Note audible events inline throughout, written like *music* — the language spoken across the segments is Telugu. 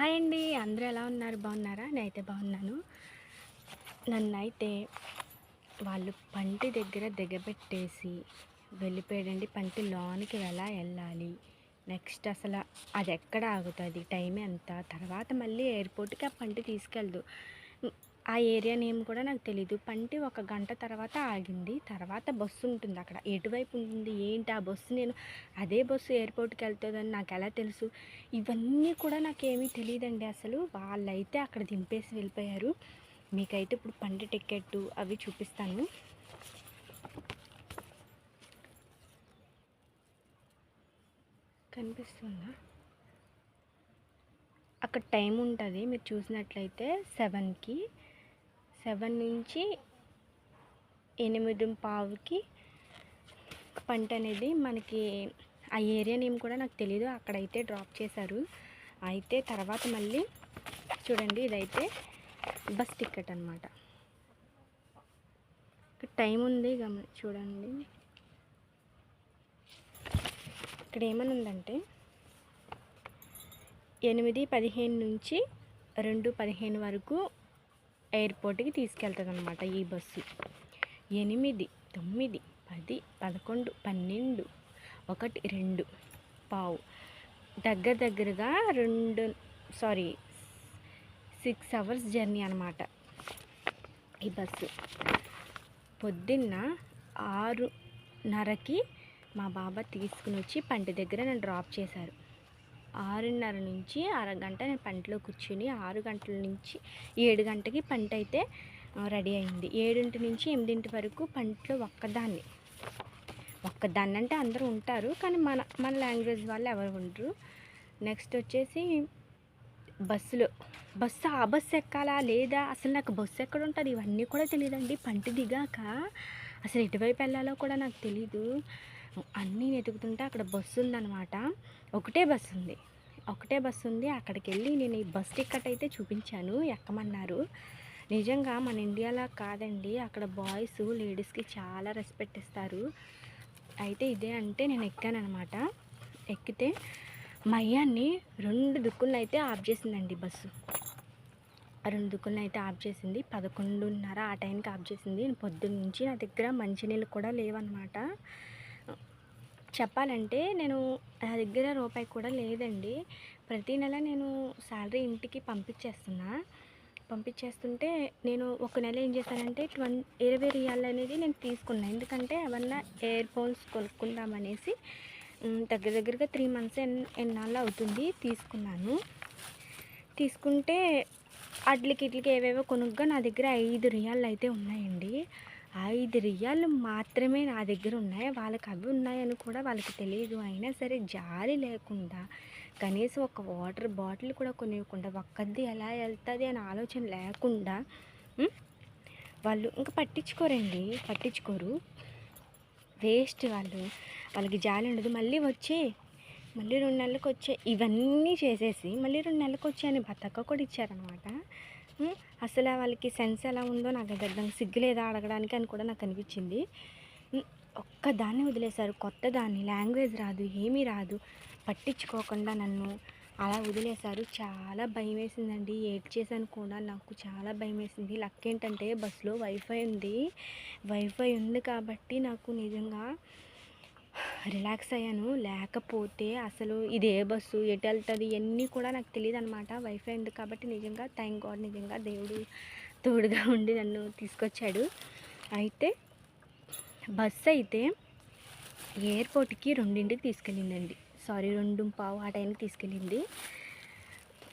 హాయ్ అండి. అందరూ ఎలా ఉన్నారు? బాగున్నారా? నేనైతే బాగున్నాను. నన్ను అయితే వాళ్ళు పంటి దగ్గర దిగబెట్టేసి వెళ్ళిపోయాడండి. పంటి లోనికి ఎలా వెళ్ళాలి? నెక్స్ట్ అసలు అది ఎక్కడ ఆగుతుంది? టైం ఎంత? తర్వాత మళ్ళీ ఎయిర్పోర్ట్కి ఆ పంటి తీసుకెళ్ళదు ఆ ఏరియా నేమ్ కూడా నాకు తెలీదు. పంటి ఒక గంట తర్వాత ఆగింది. తర్వాత బస్సు ఉంటుంది అక్కడ. ఎటువైపు ఉంటుంది? ఏంటి? ఆ బస్సు నేను అదే బస్సు ఎయిర్పోర్ట్కి వెళ్తుందని నాకు ఎలా తెలుసు? ఇవన్నీ కూడా నాకేమీ తెలియదండి అసలు. వాళ్ళైతే అక్కడ దింపేసి వెళ్ళిపోయారు. మీకైతే ఇప్పుడు పంటి టికెట్ అవి చూపిస్తాను. కనిపిస్తుందా? అక్కడ టైం ఉంటుంది. మీరు చూసినట్లయితే సెవెన్కి సెవెన్ నుంచి ఎనిమిది పావుకి పంట అనేది మనకి ఆ ఏరియా నేమ్ కూడా నాకు తెలియదు అక్కడైతే డ్రాప్ చేశారు. అయితే తర్వాత మళ్ళీ చూడండి ఇదైతే బస్ టికెట్ అనమాట టైం ఉంది గమ చూడండి. ఇక్కడ ఏమని ఉందంటే ఎనిమిది పదిహేను నుంచి రెండు పదిహేను వరకు ఎయిర్పోర్ట్కి తీసుకెళ్తుంది అనమాట ఈ బస్సు. ఎనిమిది తొమ్మిది పది పదకొండు పన్నెండు ఒకటి రెండు పావు. దగ్గర దగ్గరగా రెండు సారీ సిక్స్ అవర్స్ జర్నీ అనమాట ఈ బస్సు. పొద్దున్న ఆరున్నరకి మా బాబా తీసుకుని వచ్చి పంటి దగ్గర నన్ను డ్రాప్ చేశారు. ఆరున్నర నుంచి అరగంట నేను పంటలో కూర్చుని ఆరు గంటల నుంచి ఏడు గంటకి పంట అయితే రెడీ అయింది. ఏడింటి నుంచి ఎనిమిదింటి వరకు పంటలో ఒక్కదాన్ని. ఒక్కదాన్ని అంటే అందరూ ఉంటారు కానీ మన మన లాంగ్వేజ్ వాళ్ళు ఎవరు ఉండరు. నెక్స్ట్ వచ్చేసి బస్సులో. బస్సు ఆ బస్సు ఎక్కాలా లేదా? అసలు నాకు బస్సు ఎక్కడ ఉంటుంది? ఇవన్నీ కూడా తెలియదండి పంట దిగాక అసలు ఎటువైపు వెళ్ళాలో కూడా నాకు తెలీదు. అన్నీ వెతుకుతుంటే అక్కడ బస్సు ఉందన్నమాట. ఒకటే బస్సు ఉంది. ఒకటే బస్సు ఉంది. అక్కడికి వెళ్ళి నేను ఈ బస్ టికెట్ అయితే చూపించాను. ఎక్కమన్నారు. నిజంగా మన ఇండియాలో కాదండి. అక్కడ బాయ్స్ లేడీస్కి చాలా రెస్పెక్ట్ ఇస్తారు. అయితే ఇదే అంటే నేను ఎక్కానమాట ఎక్కితే మయ్యాన్ని రెండు దుక్కులను అయితే ఆఫ్ చేసిందండి బస్సు. రెండు దుక్కులను అయితే ఆఫ్ చేసింది. పదకొండున్నర ఆ టైంకి ఆఫ్ చేసింది. పొద్దున్న నుంచి నా దగ్గర మంచినీళ్ళు కూడా లేవన్నమాట. చెప్పాలంటే నేను నా దగ్గర రూపాయి కూడా లేదండి. ప్రతి నెల నేను శాలరీ ఇంటికి పంపించేస్తున్నా. పంపించేస్తుంటే నేను ఒక నెల ఏం చేశానంటే ట్వం ఇరవై రియాల్ అనేది నేను తీసుకున్నాను ఎందుకంటే ఏమన్నా ఇయర్ ఫోన్స్ కొనుక్కుందామనేసి దగ్గర దగ్గరగా త్రీ మంత్స్ ఎన్ ఎన్నాళ్ళు అవుతుంది తీసుకున్నాను. తీసుకుంటే అట్లకి ఇట్లకి ఏవేవో కొనుగ్గా నా దగ్గర ఐదు రియాళ్ళు అయితే ఉన్నాయండి. ఐదు రియాలు మాత్రమే నా దగ్గర ఉన్నాయి? వాళ్ళకి అవి ఉన్నాయని కూడా వాళ్ళకి తెలియదు. అయినా సరే జాలి లేకుండా కనీసం ఒక వాటర్ బాటిల్ కూడా కొనివ్వకుండా ఒక్కది ఎలా వెళ్తుంది అనే ఆలోచన లేకుండా వాళ్ళు ఇంకా పట్టించుకోరండి. పట్టించుకోరు. వేస్ట్ వాళ్ళు. వాళ్ళకి జాలి ఉండదు. మళ్ళీ వచ్చే మళ్ళీ రెండు నెలలకు వచ్చే ఇవన్నీ చేసేసి మళ్ళీ రెండు నెలలకు వచ్చే అని బతక కూడా ఇచ్చారనమాట అసలు వాళ్ళకి సెన్స్ ఎలా ఉందో నాకు అది అర్థం సిగ్గులేదా అడగడానికి అని కూడా నాకు అనిపించింది. ఒక్కదాన్ని ఒక్క దాన్ని వదిలేశారు. కొత్త దాన్ని. లాంగ్వేజ్ రాదు ఏమీ రాదు. పట్టించుకోకుండా నన్ను అలా వదిలేశారు. చాలా భయం వేసిందండి ఏడ్ చేశాను కూడా. నాకు చాలా భయం వేసింది లక్ ఏంటంటే బస్సులో వైఫై ఉంది. వైఫై ఉంది కాబట్టి నాకు నిజంగా రిలాక్స్ అయ్యాను. లేకపోతే అసలు ఇది ఏ బస్సు ఎటు వెళ్తుంది ఇవన్నీ కూడా నాకు తెలియదు అనమాట వైఫై అయింది కాబట్టి నిజంగా థ్యాంక్ గాడ్ నిజంగా దేవుడు తోడుగా ఉండి నన్ను తీసుకొచ్చాడు. అయితే బస్సు అయితే ఎయిర్పోర్ట్కి రెండింటికి తీసుకెళ్ళిందండి. సారీ రెండు పావు ఆ టైంకి తీసుకెళ్ళింది.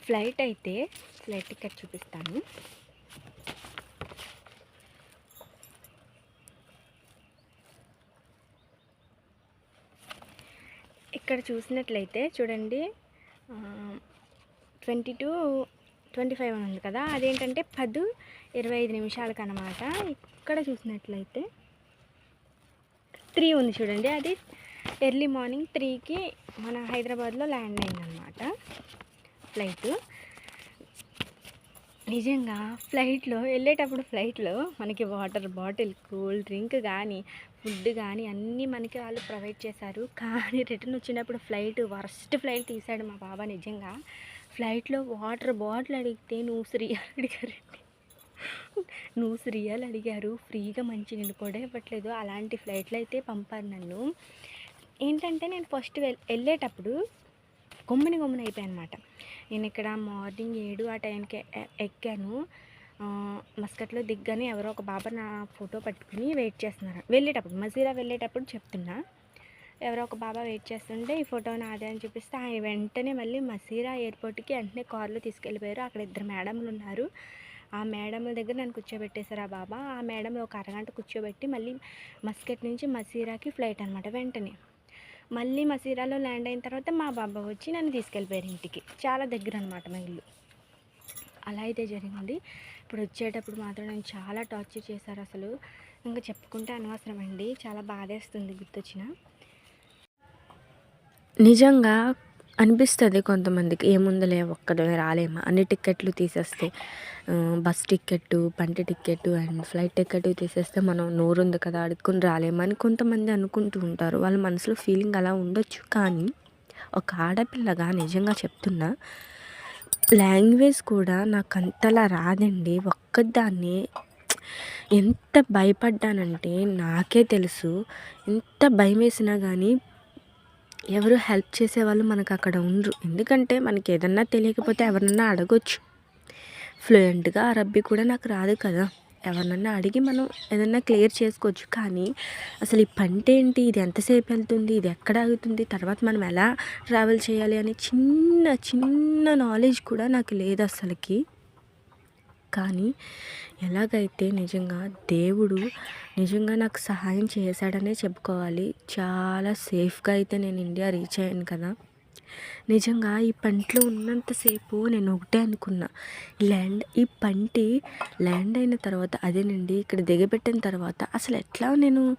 ఫ్లైట్ అయితే ఫ్లైట్ టికెట్ చూపిస్తాను. ఇక్కడ చూసినట్లయితే చూడండి ట్వంటీ టు ట్వంటీ ఫైవ్ అని ఉంది కదా అదేంటంటే పదు ఇరవై ఐదు నిమిషాలకు అనమాట ఇక్కడ చూసినట్లయితే త్రీ ఉంది చూడండి అది ఎర్లీ మార్నింగ్ త్రీకి మన హైదరాబాద్లో ల్యాండ్ అయిందనమాట ఫ్లైట్. నిజంగా ఫ్లైట్లో వెళ్ళేటప్పుడు ఫ్లైట్లో మనకి వాటర్ బాటిల్ కూల్ డ్రింక్ కానీ ఫుడ్ కానీ అన్నీ మనకి వాళ్ళు ప్రొవైడ్ చేశారు. కానీ రిటర్న్ వచ్చినప్పుడు ఫ్లైట్ వర్స్ట్ ఫ్లైట్ తీశాడు మా బాబా నిజంగా. ఫ్లైట్లో వాటర్ బాటిల్ అడిగితే నువ్వు శ్రీయాలు అడిగారండి. నువ్వు శ్రీయాలు అడిగారు. ఫ్రీగా మంచి నీళ్ళు కూడా ఇవ్వట్లేదు. అలాంటి ఫ్లైట్లో అయితే పంపారు నన్ను. ఏంటంటే నేను ఫస్ట్ వెళ్ళేటప్పుడు గమ్ముని గమ్మున అయిపోయాను అనమాట నేను ఇక్కడ మార్నింగ్ ఏడు ఆ టైంకి ఎ- ఎక్కాను. మస్కట్లో దిగ్గానే ఎవరో ఒక బాబా నా ఫోటో పట్టుకుని వెయిట్ చేస్తున్నారు. వెళ్ళేటప్పుడు మజీరా వెళ్ళేటప్పుడు చెప్తున్నా ఎవరో ఒక బాబా వెయిట్ చేస్తుంటే ఈ ఫోటో నాదే అని చూపిస్తే ఆయన వెంటనే మళ్ళీ మసీరా ఎయిర్పోర్ట్కి వెంటనే కార్లో తీసుకెళ్ళిపోయారు. అక్కడ ఇద్దరు మేడంలు ఉన్నారు. ఆ మేడంల దగ్గర నన్ను కూర్చోబెట్టేశారు ఆ బాబా. ఆ మేడం ఒక అరగంట కూర్చోబెట్టి మళ్ళీ మస్కట్ నుంచి మసీరాకి ఫ్లైట్ అనమాట వెంటనే. మళ్ళీ మసీరాలో ల్యాండ్ అయిన తర్వాత మా బాబా వచ్చి నన్ను తీసుకెళ్ళిపోయారు ఇంటికి. చాలా దగ్గర అనమాట మా ఇల్లు. అలా అయితే జరిగింది. ఇప్పుడు వచ్చేటప్పుడు మాత్రం నేను చాలా టార్చర్ చేశారు అసలు. ఇంకా చెప్పుకుంటే అనవసరం అండి చాలా బాధేస్తుంది గుర్తొచ్చిన. నిజంగా అనిపిస్తుంది కొంతమందికి ఏముందలే ఒక్కడే రాలేమా? అన్ని టిక్కెట్లు తీసేస్తే బస్ టిక్కెట్టు పంట టిక్కెట్టు అండ్ ఫ్లైట్ టిక్కెట్ తీసేస్తే మనం నోరుంది కదా అడుక్కుని రాలేమా అని కొంతమంది అనుకుంటూ ఉంటారు. వాళ్ళ మనసులో ఫీలింగ్ అలా ఉండొచ్చు. కానీ ఒక ఆడపిల్లగా నిజంగా చెప్తున్నా లాంగ్వేజ్ కూడా నాకు అంతలా రాదండి. ఒక్కదాన్ని ఎంత భయపడ్డానంటే నాకే తెలుసు. ఎంత భయం వేసినా కానీ ఎవరు హెల్ప్ చేసేవాళ్ళు మనకు అక్కడ ఉండరు. ఎందుకంటే మనకి ఏదన్నా తెలియకపోతే ఎవరన్నా అడగొచ్చు. ఫ్లూయెంట్గా అరబ్బీ కూడా నాకు రాదు కదా. ఎవరినన్నా అడిగి మనం ఏదన్నా క్లియర్ చేసుకోవచ్చు. కానీ అసలు ఈ పంట ఏంటి? ఇది ఎంతసేపు వెళ్తుంది? ఇది ఎక్కడ ఆగుతుంది? తర్వాత మనం ఎలా ట్రావెల్ చేయాలి? అనే చిన్న చిన్న నాలెడ్జ్ కూడా నాకు లేదు అసలుకి. కానీ ఎలాగైతే నిజంగా దేవుడు నిజంగా నాకు సహాయం చేశాడనే చెప్పుకోవాలి. చాలా సేఫ్గా అయితే నేను ఇండియా రీచ్ అయ్యాను కదా. నిజంగా ఈ పంటలో ఉన్నంతసేపు నేను ఒకటే అనుకున్నా. ల్యాండ్ ఈ పంటి ల్యాండ్ అయిన తర్వాత అదేనండి ఇక్కడ దిగబెట్టిన తర్వాత అసలు ఎట్లా నేను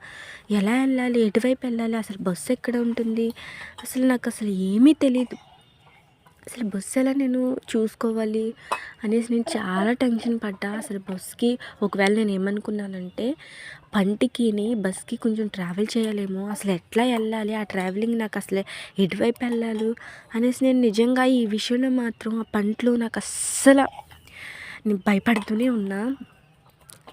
ఎలా వెళ్ళాలి ఎటువైపు వెళ్ళాలి అసలు బస్సు ఎక్కడ ఉంటుంది? అసలు నాకు అసలు ఏమీ తెలియదు అసలు బస్సు ఎలా నేను చూసుకోవాలి అనేసి నేను చాలా టెన్షన్ పడ్డా. అసలు బస్కి ఒకవేళ నేను ఏమనుకున్నానంటే పంటికిని బస్కి కొంచెం ట్రావెల్ చేయలేము. అసలు ఎట్లా వెళ్ళాలి? ఆ ట్రావెలింగ్ నాకు అసలు ఎటువైపు వెళ్ళాలి? అనేసి నేను నిజంగా ఈ విషయంలో మాత్రం ఆ పంటలో నాకు అస్సలు నేను భయపడుతూనే ఉన్నా.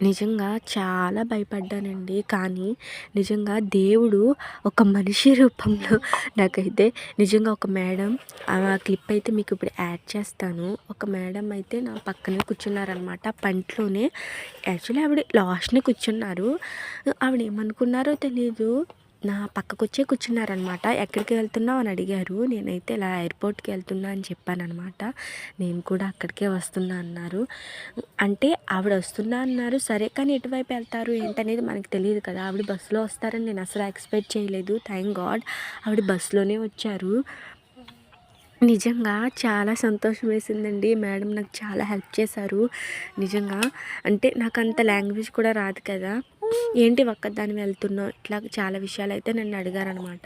నిజంగా చాలా భయపడ్డానండి. కానీ నిజంగా దేవుడు ఒక మనిషి రూపంలో నాకైతే నిజంగా ఒక మేడం ఆ క్లిప్ అయితే మీకు ఇప్పుడు యాడ్ చేస్తాను. ఒక మేడం అయితే నా పక్కనే కూర్చున్నారనమాట పంటలోనే యాక్చువల్లీ ఆవిడ లాస్ట్నే కూర్చున్నారు. ఆవిడ ఏమనుకున్నారో తెలియదు నా పక్కకు వచ్చే కూర్చున్నారనమాట. ఎక్కడికి వెళ్తున్నావు? అని అడిగారు. నేనైతే ఇలా ఎయిర్పోర్ట్కి వెళ్తున్నా అని చెప్పానమాట నేను కూడా అక్కడికే వస్తున్నా అన్నారు. అంటే ఆవిడ వస్తున్నా అన్నారు. సరే కానీ ఎటువైపు వెళ్తారు? ఏంటనేది మనకు తెలియదు కదా. ఆవిడ బస్సులో వస్తారని నేను అసలు ఎక్స్పెక్ట్ చేయలేదు. థ్యాంక్ గాడ్ ఆవిడ బస్సులోనే వచ్చారు. నిజంగా చాలా సంతోషం వేసిందండి. మేడం నాకు చాలా హెల్ప్ చేశారు. నిజంగా అంటే నాకు అంత లాంగ్వేజ్ కూడా రాదు కదా. *laughs* ఏంటి ఒక్కదాన్ని వెళ్తున్నావు? ఇట్లా చాలా విషయాలు అయితే నన్ను అడిగారనమాట.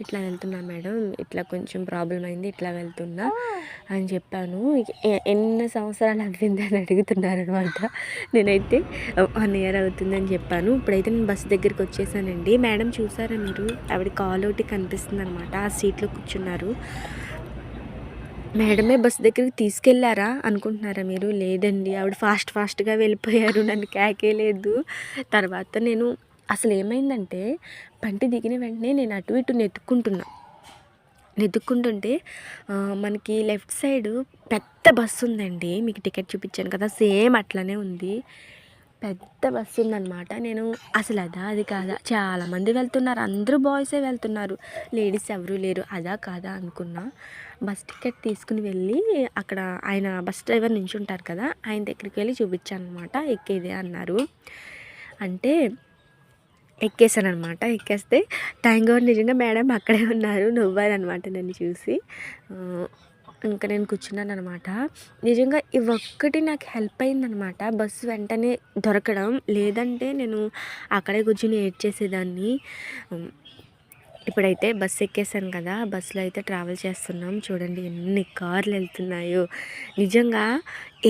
ఇట్లా వెళ్తున్నా మేడం ఇట్లా కొంచెం ప్రాబ్లం అయింది ఇట్లా వెళ్తున్నా *laughs* అని చెప్పాను. ఎన్ని సంవత్సరాలు అయింది అని అడుగుతున్నారనమాట. నేనైతే వన్ ఇయర్ అవుతుందని చెప్పాను. ఇప్పుడైతే నేను బస్ దగ్గరికి వచ్చేసానండి. మేడం చూసారా మీరు? ఆవిడ కాల్ ఒకటి కనిపిస్తుంది అనమాట ఆ సీట్లో కూర్చున్నారు. మేడమే బస్ దగ్గరికి తీసుకెళ్ళారా అనుకుంటున్నారా మీరు? లేదండి. ఆవిడ ఫాస్ట్ ఫాస్ట్గా వెళ్ళిపోయారు. నన్ను కేకేలేదు తర్వాత నేను అసలు ఏమైందంటే పంటి దిగిన వెంటనే నేను అటు ఇటు నెత్తుక్కుంటున్నా నెత్తుక్కుంటుంటే మనకి లెఫ్ట్ సైడ్ పెద్ద బస్సు ఉందండి. మీకు టికెట్ చూపించాను కదా సేమ్ అట్లనే ఉంది. పెద్ద బస్సు ఉందన్నమాట. నేను అసలు అదా అది కాదా? చాలామంది వెళ్తున్నారు. అందరూ బాయ్సే వెళ్తున్నారు. లేడీస్ ఎవరూ లేరు. అదా కాదా అనుకున్నా. బస్ టికెట్ తీసుకుని వెళ్ళి అక్కడ ఆయన బస్ డ్రైవర్ నుంచి ఉంటారు కదా ఆయన దగ్గరికి వెళ్ళి చూపించాను అనమాట ఎక్కేదే అన్నారు. అంటే ఎక్కేసాను అనమాట ఎక్కేస్తే థ్యాంక్ నిజంగా మేడం అక్కడే ఉన్నారు. నవ్వారనమాట నన్ను చూసి. ఇంకా నేను కూర్చున్నాను అనమాట నిజంగా ఇవి ఒక్కటి నాకు హెల్ప్ అయిందనమాట. బస్సు వెంటనే దొరకడం. లేదంటే నేను అక్కడే కూర్చుని ఏడ్ చేసేదాన్ని. ఇప్పుడైతే బస్సు ఎక్కేసాను కదా బస్సులో అయితే ట్రావెల్ చేస్తున్నాం. చూడండి ఎన్ని కార్లు వెళ్తున్నాయో నిజంగా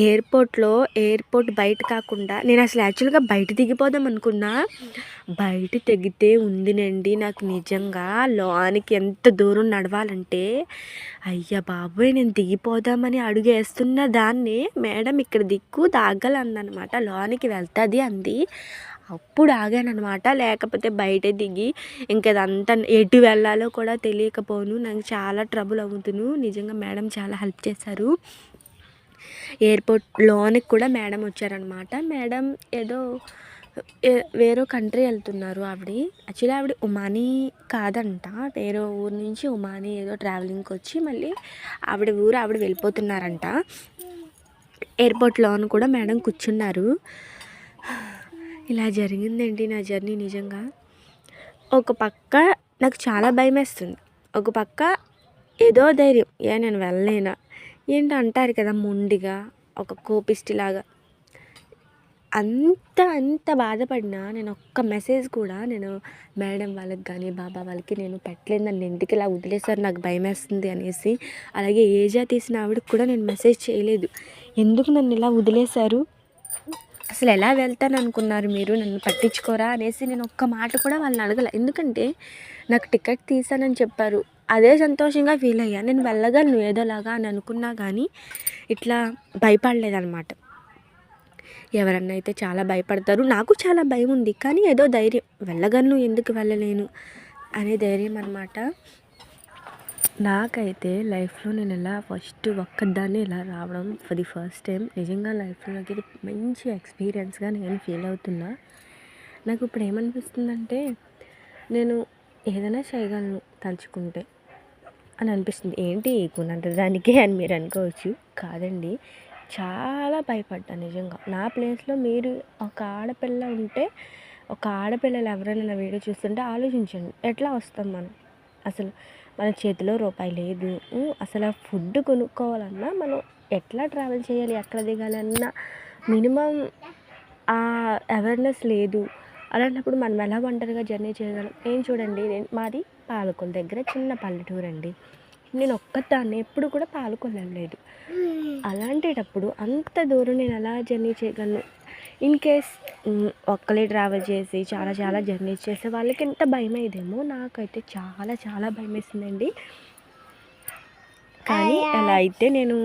ఎయిర్పోర్ట్లో ఎయిర్పోర్ట్ బయట కాకుండా నేను అసలు యాక్చువల్గా బయట దిగిపోదాం అనుకున్నా బయట తెగితే ఉందినండి. నాకు నిజంగా లోనికి ఎంత దూరం నడవాలంటే అయ్యా బాబోయ్ నేను దిగిపోదామని అడుగేస్తున్న దాన్ని మేడం ఇక్కడ దిక్కు దాగలందనమాట లోనికి వెళ్తుంది అంది. అప్పుడు ఆగాననమాట లేకపోతే బయట దిగి ఇంకదంతా ఎటు వెళ్ళాలో కూడా తెలియకపోను. నాకు చాలా ట్రబుల్ అవుతును. నిజంగా మేడం చాలా హెల్ప్ చేశారు. ఎయిర్పోర్ట్లోనికి కూడా మేడం వచ్చారనమాట మేడం ఏదో వేరే కంట్రీ వెళ్తున్నారు ఆవిడ. యాక్చువల్లీ ఆవిడ ఉమాని కాదంట. వేరే ఊరు నుంచి ఉమాని ఏదో ట్రావెలింగ్కి వచ్చి మళ్ళీ ఆవిడ ఊరు ఆవిడ వెళ్ళిపోతున్నారంట. ఎయిర్పోర్ట్లోను కూడా మేడం కూర్చున్నారు. ఇలా జరిగిందండి నా జర్నీ నిజంగా? ఒక పక్క నాకు చాలా భయం వేస్తుంది ఒక పక్క ఏదో ధైర్యం ఏ నేను వెళ్ళలేనా? ఏంటో అంటారు కదా మొండిగా ఒక కోపిస్టిలాగా అంత అంత బాధపడినా నేను ఒక్క మెసేజ్ కూడా నేను మేడం వాళ్ళకి కానీ బాబా వాళ్ళకి నేను పెట్టలేదు. నన్ను ఎందుకు ఇలా వదిలేసారు నాకు భయం వేస్తుంది అనేసి. అలాగే ఏజా తీసిన ఆవిడకి కూడా నేను మెసేజ్ చేయలేదు. ఎందుకు నన్ను ఇలా వదిలేశారు? అసలు ఎలా వెళ్తాను అనుకున్నారు మీరు? నన్ను పట్టించుకోరా అనేసి నేను ఒక్క మాట కూడా వాళ్ళని అడగల. ఎందుకంటే నాకు టికెట్ తీసానని చెప్పారు. అదే సంతోషంగా ఫీల్ అయ్యా. నేను వెళ్ళగలను ఏదోలాగా అని అనుకున్నా కానీ ఇట్లా భయపడలేదన్నమాట. ఎవరన్నా అయితే చాలా భయపడతారు. నాకు చాలా భయం ఉంది కానీ ఏదో ధైర్యం. వెళ్ళగలను ఎందుకు వెళ్ళలేను అనే ధైర్యం అనమాట నాకైతే లైఫ్లో నేను ఎలా ఫస్ట్ ఒక్కదాన్ని ఇలా రావడం ఫర్ ది ఫస్ట్ టైం నిజంగా లైఫ్లో నాకు ఇది మంచి ఎక్స్పీరియన్స్గా నేను ఫీల్ అవుతున్నా. నాకు ఇప్పుడు ఏమనిపిస్తుందంటే నేను ఏదైనా చేయగలను తలుచుకుంటే అని అనిపిస్తుంది. ఏంటి కొనంత దానికే అని మీరు అనుకోవచ్చు కాదండి. చాలా భయపడ్డాను నిజంగా. నా ప్లేస్లో మీరు ఒక ఆడపిల్ల ఉంటే ఒక ఆడపిల్లలు ఎవరైనా వీడియో చూస్తుంటే ఆలోచించండి. ఎట్లా వస్తాం మనం? అసలు మన చేతిలో రూపాయి లేదు. అసలు ఫుడ్ కొనుక్కోవాలన్నా మనం ఎట్లా ట్రావెల్ చేయాలి ఎక్కడ దిగాలన్న మినిమం ఆ అవేర్నెస్ లేదు. అలాంటప్పుడు మనం ఎలా ఒంటరిగా జర్నీ చేయగలం? ఏం చూడండి నేను మాది పాలకొల దగ్గర చిన్న పల్లెటూరు అండి నేను ఒక్కదాన్ని ఎప్పుడు కూడా పాలకొల వెళ్ళలేదు. అలాంటేటప్పుడు అంత దూరం నేను ఎలా జర్నీ చేయగలను? ఇన్ కేస్ ఒక్కలే ట్రావెల్ చేసి చాలా చాలా జర్నీ చేసే వాళ్ళకి ఎంత భయం అయ్యేదేమో నాకైతే చాలా చాలా భయం వేసిందండి. కానీ అలా అయితే నేను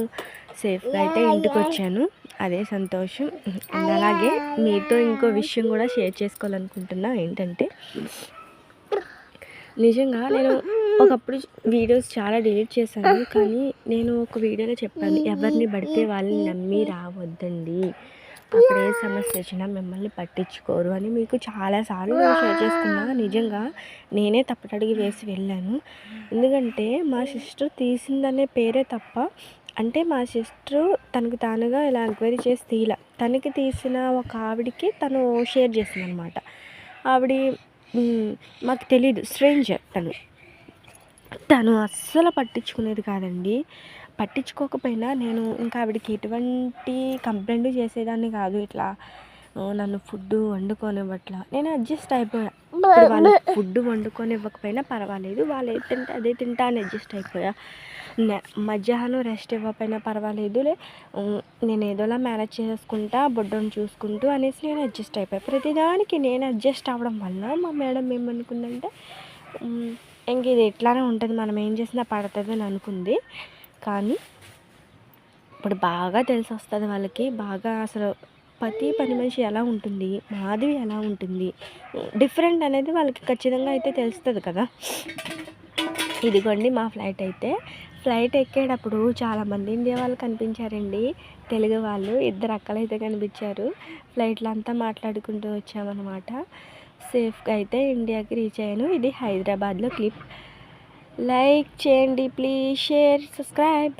సేఫ్గా అయితే ఇంటికి వచ్చాను అదే సంతోషం. అండ్ అలాగే మీతో ఇంకో విషయం కూడా షేర్ చేసుకోవాలనుకుంటున్నా. ఏంటంటే నిజంగా నేను ఒకప్పుడు వీడియోస్ చాలా డిలీట్ చేశాను. కానీ నేను ఒక వీడియోలో చెప్పాను ఎవరిని పడితే వాళ్ళని నమ్మి రావద్దండి. అక్కడ ఏ సమస్య వచ్చినా మిమ్మల్ని పట్టించుకోరు అని మీకు చాలాసార్లు నేను షేర్ చేసుకున్నా. నిజంగా నేనే తప్పటడిగి వేసి వెళ్ళాను. ఎందుకంటే మా సిస్టర్ తీసిందనే పేరే తప్ప అంటే మా సిస్టర్ తనకు తానుగా ఇలా ఎంక్వైరీ చేసి తీల. తనకి తీసిన ఒక ఆవిడికి తను షేర్ చేసింది అనమాట ఆవిడ మాకు తెలీదు. స్ట్రేంజర్ తను. తను అస్సలు పట్టించుకునేది కాదండి. పట్టించుకోకపోయినా నేను ఇంకా ఆవిడకి ఎటువంటి కంప్లైంట్ చేసేదాన్ని కాదు. ఇట్లా నన్ను ఫుడ్ వండుకోనివ్వట్లా. నేను అడ్జస్ట్ అయిపోయా. వాళ్ళు ఫుడ్ వండుకొని ఇవ్వకపోయినా పర్వాలేదు. వాళ్ళు ఏది తింటే అదే తింటా అని అడ్జస్ట్ అయిపోయా. మధ్యాహ్నం రెస్ట్ ఇవ్వకపోయినా పర్వాలేదు. లే నేను ఏదోలా మేనేజ్ చేసుకుంటా బొడ్డను చూసుకుంటూ అనేసి నేను అడ్జస్ట్ అయిపోయా. ప్రతిదానికి నేను అడ్జస్ట్ అవ్వడం వల్ల మా మేడం ఏమనుకుందంటే ఇంక ఇది ఎట్లానే ఉంటుంది. మనం ఏం చేసినా పడుతుంది అని అనుకుంది. కానీ ఇప్పుడు బాగా తెలిసి వస్తుంది వాళ్ళకి. బాగా అసలు ప్రతి పని మనిషి ఎలా ఉంటుంది మాధవి ఎలా ఉంటుంది డిఫరెంట్ అనేది వాళ్ళకి ఖచ్చితంగా అయితే తెలుస్తుంది కదా. ఇదిగోండి మా ఫ్లైట్ అయితే. ఫ్లైట్ ఎక్కేటప్పుడు చాలామంది ఇండియా వాళ్ళు కనిపించారండి. తెలుగు వాళ్ళు ఇద్దరు అక్కలు అయితే కనిపించారు. ఫ్లైట్లో అంతా మాట్లాడుకుంటూ వచ్చామన్నమాట. సేఫ్గా అయితే ఇండియాకి రీచ్ అయ్యాను. ఇది హైదరాబాద్లో క్లిప్. లైక్ చేయండి ప్లీజ్ షేర్ సబ్స్క్రైబ్